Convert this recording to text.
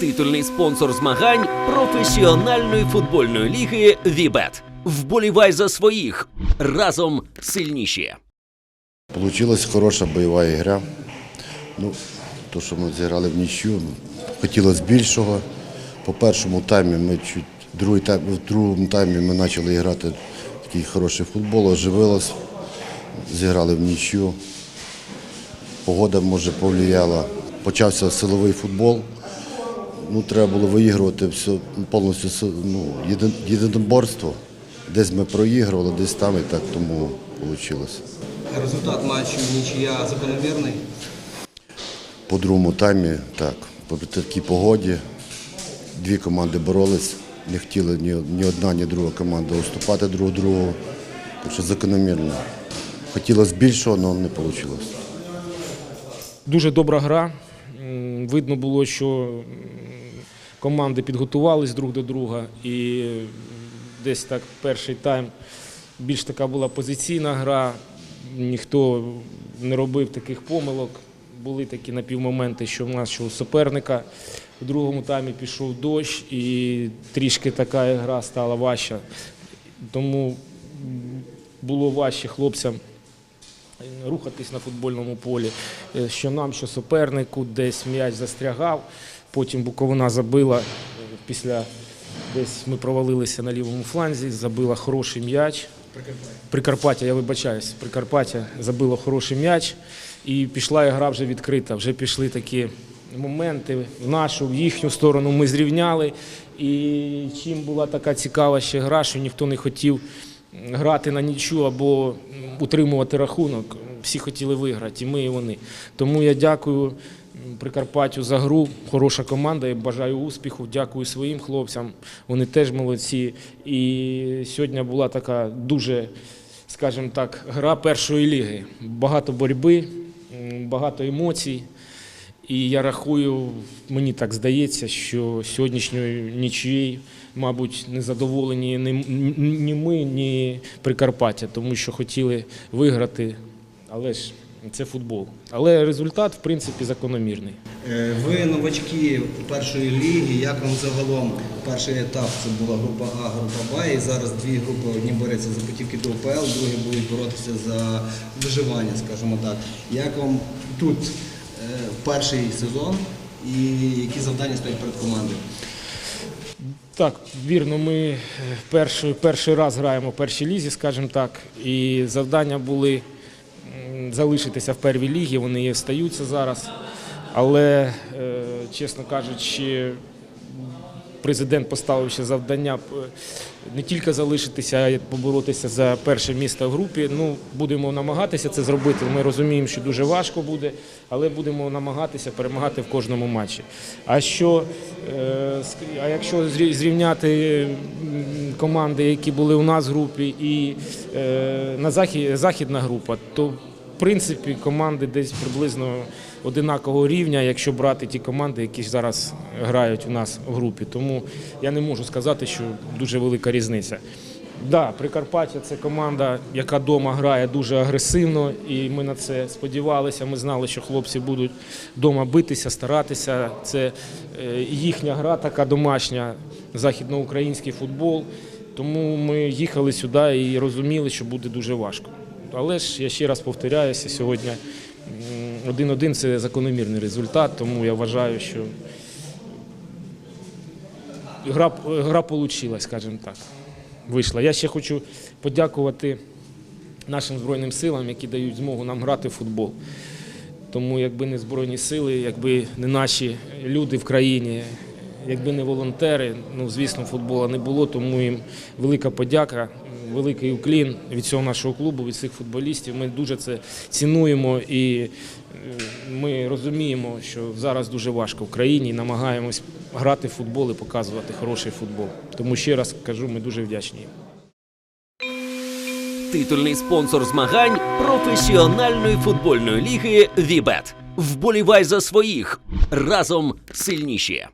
Титульний спонсор змагань професіональної футбольної ліги Вібет. Вболівай за своїх разом сильніші. Получилась хороша бойова гра. Ну, то, що ми зіграли в нічю, ну, хотілося більшого. По першому таймі ми чуть другий тайм, в другому таймі ми почали грати такий хороший футбол, оживилось, зіграли в нічю. Погода може повлияла. Почався силовий футбол. Ну, треба було виігрувати все повністю ну, єдин- єдиноборство. Десь ми проігрували, десь там і так тому вийшло. Результат матчу нічия закономірний. По другому таймі, так, по такій погоді дві команди боролись, не хотіли ні, ні одна, ні друга команда уступати друг другу. Так що закономірно. Хотілося більшого, але не вийшло. Дуже добра гра. Видно було, що команди підготувались друг до друга, і десь так перший тайм більш така була позиційна гра. Ніхто не робив таких помилок. Були такі напівмоменти, що в нашого суперника в другому таймі пішов дощ, і трішки така гра стала важча. Тому було важче хлопцям рухатись на футбольному полі, е, що нам, що супернику, десь м'яч застрягав. Потім Буковина забила е, після десь ми провалилися на лівому фланзі, забила хороший м'яч. Прикарпаття, я вибачаюсь, Прикарпаття забило хороший м'яч і пішла гра вже відкрита. Вже пішли такі моменти в нашу, в їхню сторону ми зрівняли. І чим була така цікава ще гра, що ніхто не хотів грати на нічу або утримувати рахунок. Всі хотіли виграти, і ми, і вони. Тому я дякую Прикарпаттю за гру. Хороша команда. Я бажаю успіху. Дякую своїм хлопцям. Вони теж молодці. І сьогодні була така дуже, скажімо так, гра першої ліги. Багато боротьби, багато емоцій. І я рахую, мені так здається, що сьогоднішньою нічиєю, мабуть, не задоволені ні, ні ми, ні Прикарпаття, тому що хотіли виграти, але ж це футбол. Але результат, в принципі, закономірний. Е, Ви новачки першої ліги. Як вам загалом перший етап це була група А, група Б, і зараз дві групи одні борються за путівки до УПЛ, другі будуть боротися за виживання, скажімо так. Як вам тут е, перший сезон і які завдання стоять перед командою? Так, вірно, ми е, перший, перший раз граємо в першій лізі, скажімо так, і завдання були залишитися в первій лігі, вони і стаються зараз. Але, е, чесно кажучи, президент поставив ще завдання е, не тільки залишитися, а й поборотися за перше місце в групі. Ну, будемо намагатися це зробити. Ми розуміємо, що дуже важко буде, але будемо намагатися перемагати в кожному матчі. А що, е, а якщо зрі- зрівняти команди, які були у нас в групі, і на захід, західна група, то принципі команди десь приблизно одинакового рівня, якщо брати ті команди, які зараз грають у нас в групі. Тому я не можу сказати, що дуже велика різниця. Да, Прикарпаття це команда, яка вдома грає дуже агресивно, і ми на це сподівалися. Ми знали, що хлопці будуть вдома битися, старатися. Це е, їхня гра, така домашня, західноукраїнський футбол. Тому ми їхали сюди і розуміли, що буде дуже важко. Але ж я ще раз повторяюся, сьогодні м, 1-1 це закономірний результат, тому я вважаю, що гра, гра вийшла, скажімо так. Вийшла. Я ще хочу подякувати нашим Збройним силам, які дають змогу нам грати в футбол. Тому якби не Збройні сили, якби не наші люди в країні, якби не волонтери, ну звісно, футболу не було, тому їм велика подяка, великий уклін від цього нашого клубу, від цих футболістів. Ми дуже це цінуємо і е, ми розуміємо, що зараз дуже важко в країні намагаємось грати в футбол і показувати хороший футбол. Тому ще раз кажу, ми дуже вдячні. Титульний спонсор змагань професіональної футбольної ліги Вібет. Вболівай за своїх разом сильніші.